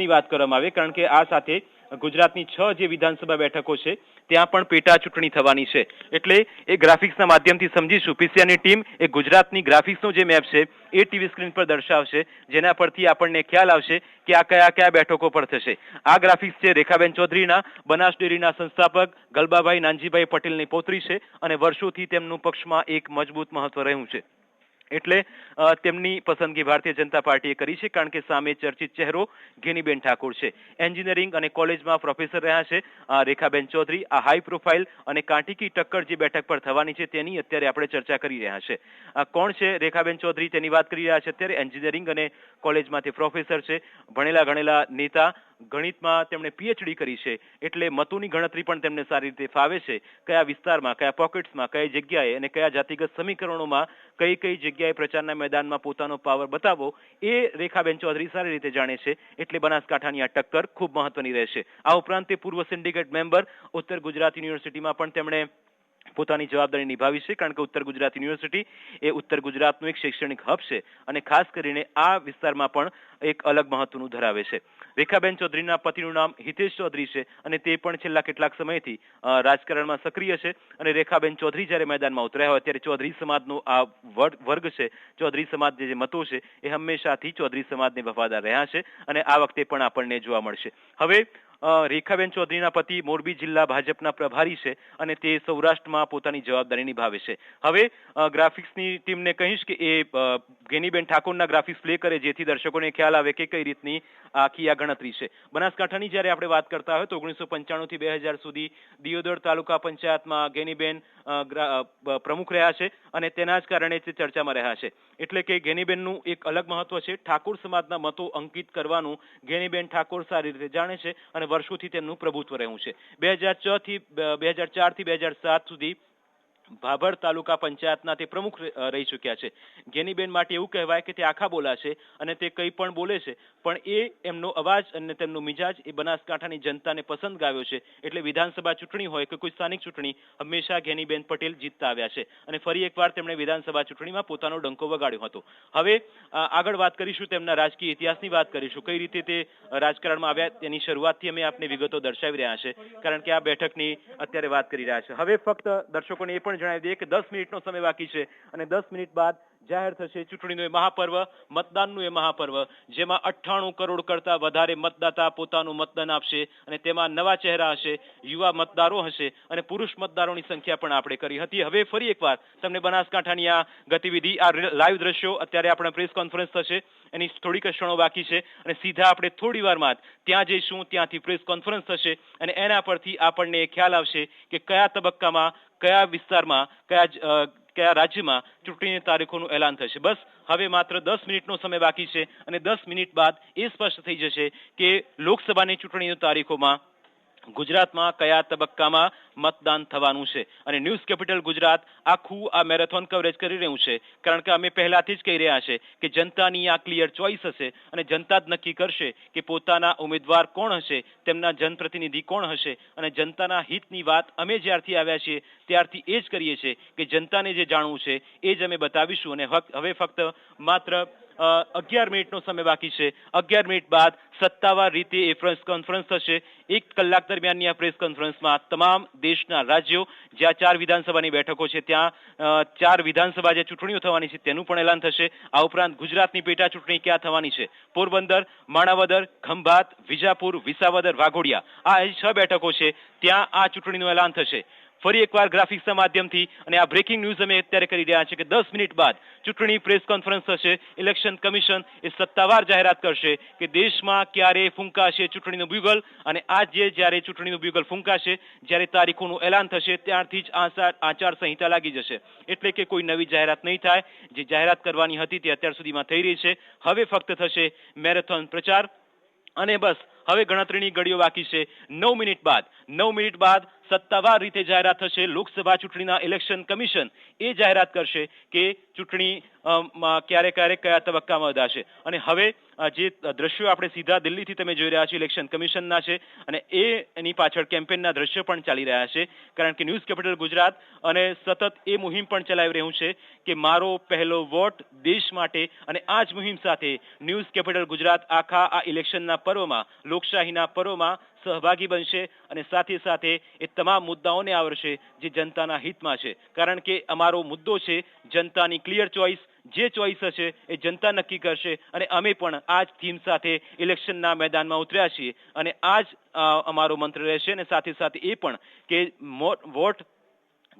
ભવિષ્યની વાત કરવામાં આવે, કારણ કે આ સાથે ગુજરાતની છ જે વિધાનસભા બેઠકો છે, ત્યાં પણ પેટા ચૂંટણી થવાની છે. એટલે એ ગ્રાફિક્સના માધ્યમથી સમજીશું, પીસીઆરની ટીમ એ ગુજરાતની ગ્રાફિક્સનો જે મેપ છે, એ ટીવી સ્ક્રીન પર દર્શાવશે, જેના પરથી આપણને ખ્યાલ આવશે કે આ કયા કયા બેઠકો પર થશે. આ ગ્રાફિક્સ છે રેખાબેન ચૌધરીના, બનાસ ડેરીના સંસ્થાપક ગલબાભાઈ નાનજીભાઈ પટેલની પૌત્રી છે, અને વર્ષોથી તેમનું પક્ષમાં એક મજબૂત મહત્વ રહ્યું છે. એટલે તેમની પસંદગી ભારતીય જનતા પાર્ટીએ કરી છે, કારણ કે સામે ચર્ચિત ચહેરો ઘેનીબેન ઠાકોર છે. એન્જિનિયરિંગ અને કોલેજમાં પ્રોફેસર રહ્યા છે આ રેખાબેન ચૌધરી. આ હાઈ પ્રોફાઇલ અને કાંટીકી ટક્કર જે બેઠક પર થવાની છે તેની અત્યારે આપણે ચર્ચા કરી રહ્યા છે. આ કોણ છે રેખાબેન ચૌધરી તેની વાત કરી રહ્યા છે અત્યારે? એન્જિનિયરિંગ અને કોલેજમાંથી પ્રોફેસર છે, ભણેલા ગણેલા નેતા ગણિતમાં તેમણે પીએચડી કરી છે, એટલે મતોની ગણતરી પણ તેમને સારી રીતે ફાવે છે. કયા વિસ્તારમાં, કયા પોકેટ્સમાં કઈ જગ્યાએ અને કયા જાતિગત સમીકરણોમાં કઈ કઈ જગ્યાએ પ્રચારના મેદાનમાં પોતાનો પાવર બતાવવો એ રેખાબેન ચૌધરી સારી રીતે જાણે છે, એટલે બનાસકાંઠાની આ ટક્કર ખૂબ મહત્વની રહેશે. આ ઉપરાંત તે પૂર્વ સિન્ડિકેટ મેમ્બર, ઉત્તર ગુજરાત યુનિવર્સિટીમાં પણ તેમણે પોતાની જવાબદારી નિભાવી છે, કારણ કે ઉત્તર ગુજરાત યુનિવર્સિટી એ ઉત્તર ગુજરાતનું એક શૈક્ષણિક હબ છે અને ખાસ કરીને આ વિસ્તારમાં પણ એક અલગ મહત્વનું ધરાવે છે. રેખાબેન ચૌધરીના પતિનું નામ હિતેશ ચૌધરી છે અને તે પણ છેલ્લા કેટલાક સમયથી રાજકારણમાં સક્રિય છે અને રેખાબેન ચૌધરી જ્યારે મેદાનમાં ઉતર્યા હોય ત્યારે ચૌધરી સમાજનો આ વર્ગ છે, ચૌધરી સમાજ જે મતો છે એ હંમેશાથી ચૌધરી સમાજને વફાદાર રહ્યા છે અને આ વખતે પણ આપણને જોવા મળશે. હવે રેખાબેન ચૌધરીના પતિ, મોરબી જિલ્લા ભાજપના પ્રભારી છે અને તે સૌરાષ્ટ્રમાં પોતાની જવાબદારી નિભાવે છે. હવે ગ્રાફિક્સની ટીમને કહીશ કે એ ગેનીબેન ઠાકોરના ગ્રાફિક્સ પ્લે કરે જેથી દર્શકોને ખ્યાલ આવે કે કઈ રીતની આખી આ ગણતરી છે. બનાસકાંઠાની જ્યારે આપણે વાત કરતા હોય તો ઓગણીસો પંચાણુંથી બે હજાર સુધી દિયોદર તાલુકા પંચાયતમાં ગેનીબેન પ્રમુખ રહ્યા છે અને તેના જ કારણે તે ચર્ચામાં રહ્યા છે. એટલે કે ગેનીબેનનું એક અલગ મહત્વ છે. ઠાકોર સમાજના મતો અંકિત કરવાનું ગેનીબેન ઠાકોર સારી રીતે જાણે છે અને વર્ષોથી તેમનું પ્રભુત્વ રહ્યું છે. બે હજાર છ થી, બે હજાર ચારથી બે હજાર સાત સુધી ભાભર તાલુકા પંચાયતના તે પ્રમુખ રહી- ચૂક્યા છે. ગેનીબેન માટે એવું કહેવાય કે તે આખા બોલા છે અને તે કંઈ પણ બોલે છે, પણ એ એમનો અવાજ અને તેમનો મિજાજ એ બનાસકાંઠાની જનતાને પસંદ ગાવ્યો છે. એટલે વિધાનસભા ચૂંટણી હોય કે કોઈ સ્થાનિક ચૂંટણી, હંમેશા ગેનીબેન પટેલ જીતતા આવ્યા છે. અને ફરી એકવાર તેમણે વિધાનસભા ચૂંટણીમાં પોતાનો ડંકો વગાડ્યો હતો. હવે આગળ વાત કરીશું તેમના રાજકીય ઇતિહાસની વાત કરીશું. કઈ રીતે તે રાજકારણમાં આવ્યા તેની શરૂઆતથી અમે આપને વિગતો દર્શાવી રહ્યા છે. કારણ કે આ બેઠકની અત્યારે વાત કરી રહ્યા છે. હવે ફક્ત દર્શકોને એ પણ જણાવી દઈએ કે દસ મિનિટનો સમય બાકી છે અને દસ મિનિટ બાદ જાહેર થશે ચૂંટણીનું એ મહાપર્વ, મતદાનનું એ મહાપર્વ, જેમાં અઠ્ઠાણું કરોડ કરતા વધારે મતદાતા પોતાનું મતદાન આપશે અને તેમાં નવા ચહેરા હશે, યુવા મતદારો હશે અને પુરુષ મતદારોની સંખ્યા પણ આપણે કરી હતી. હવે ફરી એકવાર તમને બનાસકાંઠાની આ ગતિવિધિ, આ લાઈવ દ્રશ્યો અત્યારે આપણે પ્રેસ કોન્ફરન્સ થશે, એની થોડીક ક્ષણો બાકી છે અને સીધા આપણે થોડી વારમાં ત્યાં જઈશું, ત્યાંથી પ્રેસ કોન્ફરન્સ થશે અને એના પરથી આપણને ખ્યાલ આવશે કે કયા તબક્કામાં કયા વિસ્તારમાં, કયા કયા રાજ્યમાં ચૂંટણીની તારીખોનું એલાન થશે. બસ, હવે માત્ર દસ મિનિટનો સમય બાકી છે અને દસ મિનિટ બાદ એ સ્પષ્ટ થઈ જશે કે લોકસભાની ચૂંટણીની તારીખોમાં ગુજરાતમાં કયા તબક્કામાં મતદાન થવાનું છે. અને ન્યૂઝ કેપિટલ ગુજરાત આખું આ મેરેથોન કવરેજ કરી રહ્યું છે. કારણ કે અમે પહેલાથી જ કહી રહ્યા છે કે જનતાની આ ક્લિયર ચોઇસ હશે અને જનતા જ નક્કી કરશે કે પોતાના ઉમેદવાર કોણ હશે, તેમના જનપ્રતિનિધિ કોણ હશે અને જનતાના હિતની વાત અમે જ્યારથી આવ્યા છીએ ત્યારથી એ જ કરીએ છીએ કે જનતાને જે જાણવું છે એ જ અમે બતાવીશું અને હવે ફક્ત માત્ર અગિયાર મિનિટનો સમય બાકી છે. અગિયાર મિનિટ બાદ સત્તાવાર રીતે એ પ્રેસ કોન્ફરન્સ થશે. એક કલાક દરમિયાનની આ પ્રેસ કોન્ફરન્સમાં તમામ દેશના રાજ્યો, જ્યાં ચાર વિધાનસભાની બેઠકો છે, ત્યાં ચાર વિધાનસભા જે ચૂંટણીઓ થવાની છે, તેનું પણ એલાન થશે. આ ઉપરાંત ગુજરાતની પેટા ચૂંટણી ક્યાં થવાની છે? પોરબંદર, માણાવદર, ખંભાત, વિજાપુર, વિસાવદર, વાઘોડિયા. આ છ બેઠકો છે. ત્યાં આ ચૂંટણીનું એલાન થશે. ફરી એકવાર ગ્રાફિક્સના માધ્યમથી અને આ બ્રેકિંગ ન્યૂઝ અમે અત્યારે કરી રહ્યા છે કે દસ મિનિટ બાદ ચૂંટણી પ્રેસ કોન્ફરન્સ થશે ઇલેક્શન કમિશન એ સત્તાવાર જાહેરાત કરશે કે દેશમાં ક્યારે ફૂંકાશે ચૂંટણીનું બ્યુગલ અને આજે જ્યારે ચૂંટણીનું બ્યુગલ ફૂંકાશે, જ્યારે તારીખોનું એલાન થશે, ત્યારથી જ આચાર સંહિતા લાગી જશે. એટલે કે કોઈ નવી જાહેરાત નહીં થાય. જે જાહેરાત કરવાની હતી તે અત્યાર સુધીમાં થઈ રહી છે. હવે ફક્ત થશે મેરેથોન પ્રચાર. અને બસ, હવે ગણતરીની ગળીઓ બાકી છે. નવ મિનિટ બાદ. નવ મિનિટ બાદ સત્તાવાર રીતે જાહેરાત થશે. લોકસભા ચૂંટણીના ઇલેક્શન કમિશન એ જાહેરાત કરશે કે ચૂંટણી ક્યારે ક્યારે કયા તબક્કામાં વધાશે અને હવે જે દ્રશ્યો આપણે સીધા દિલ્હીથી તમે જોઈ રહ્યા છો, ઇલેક્શન કમિશનના છે, અને એની પાછળ કેમ્પેનના દ્રશ્યો પણ ચાલી રહ્યા છે. કારણ કે ન્યૂઝ કેપિટલ ગુજરાત અને સતત એ મુહિમ પણ ચલાવી રહ્યું છે કે મારો પહેલો વોટ દેશ માટે અને આ જ મુહિમ સાથે ન્યૂઝ કેપિટલ ગુજરાત આખા આ ઇલેક્શનના પર્વમાં, લોકશાહીના પર્વમાં સહભાગી બનશે અને સાથે સાથે એ તમામ મુદ્દાઓને આવરશે જે જનતાના હિતમાં છે. કારણ કે અમારો મુદ્દો છે જનતાની ક્લિયર ચોઇસ જે ચોઇસ હશે એ જનતા નક્કી કરશે અને અમે પણ આ જ થીમ સાથે ઇલેક્શનના મેદાનમાં ઉતર્યા છીએ અને આ જ અમારો મંત્ર રહેશે અને સાથે સાથે એ પણ કે વોટ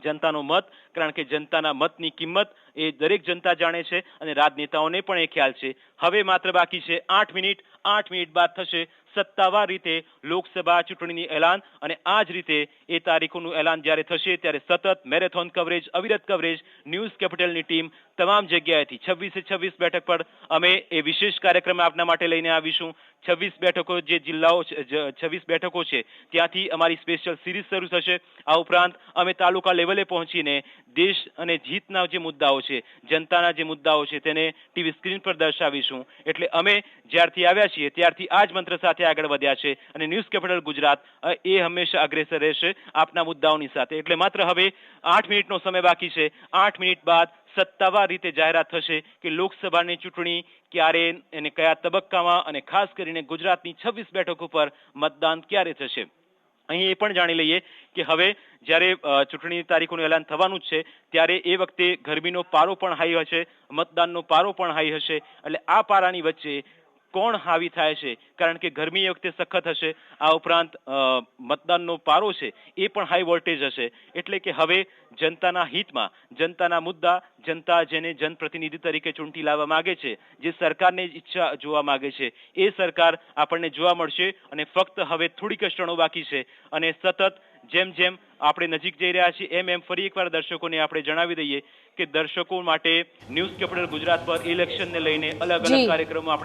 જનતાનો મત, કારણ કે જનતાના મતની કિંમત એ દરેક જનતા જાણે છે અને રાજનેતાઓને પણ એ ખ્યાલ છે. હવે માત્ર બાકી છે આઠ મિનિટ. આઠ મિનિટ બાદ થશે સત્તાવાર રીતે લોકસભા ચૂંટણીની એલાન અને આ જ રીતે એ તારીખોનું એલાન જ્યારે થશે ત્યારે સતત મેરેથોન કવરેજ, અવિરત કવરેજ, ન્યૂઝ કેપિટલની ટીમ તમામ જગ્યાએથી છવ્વીસે છવ્વીસ બેઠક પર અમે એ વિશેષ કાર્યક્રમ આપના માટે લઈને આવીશું. છવ્વીસ બેઠકો જે જિલ્લાઓ છવ્વીસ બેઠકો છે ત્યાંથી અમારી સ્પેશિયલ સિરીઝ શરૂ થશે. આ ઉપરાંત અમે તાલુકા લેવલે પહોંચીને દેશ અને જીતના જે મુદ્દાઓ છે, જનતાના જે મુદ્દાઓ છે, તેને ટીવી સ્ક્રીન પર દર્શાવીશું. એટલે અમે જ્યારથી આવ્યા છીએ, ત્યારથી આ જ મંત્ર સાથે આગળ વધ્યા છે અને ન્યૂઝ કેપિટલ ગુજરાત એ હંમેશા અગ્રેસર રહેશે આપના મુદ્દાઓની સાથે. એટલે માત્ર હવે આઠ મિનિટનો સમય બાકી છે. આઠ મિનિટ બાદ સત્તાવાર રીતે જાહેરાત થશે કે લોકસભાની ચૂંટણી ક્યારે અને કયા તબક્કામાં અને ખાસ કરીને ગુજરાતની છવ્વીસ બેઠકો ઉપર મતદાન ક્યારે થશે. અહીં એ પણ જાણી લઈએ કે હવે જ્યારે ચૂંટણીની તારીખોનું એલાન થવાનું જ છે, ત્યારે એ વખતે ગરમીનો પારો પણ હાઈ હશે, મતદાનનો પારો પણ હાઈ હશે. એટલે આ પારાની વચ્ચે કોણ હાવી થાય છે? કારણ કે ગરમી એ વખતે સખત હશે. આ ઉપરાંત મતદાનનો પારો છે એ પણ હાઈ વોલ્ટેજ હશે. એટલે કે હવે જનતાના હિતમાં જનતાના મુદ્દા જનતા જેને જનપ્રતિનિધિ તરીકે ચૂંટી લાવવા માંગે છે જે સરકારને ઈચ્છા જોવા માંગે છે એ સરકાર આપણને જોવા મળશે અને ફક્ત હવે થોડીક ક્ષણો બાકી છે અને સતત જેમ જેમ આપણે નજીક જઈ રહ્યા છીએ એમ એમ ફરી એકવાર દર્શકોને આપણે જણાવી દઈએ કે દર્શકો માટે ન્યૂઝ કેપિટલ ગુજરાત પર ઇલેક્શનને લઈને અલગ અલગ કાર્યક્રમો આપણે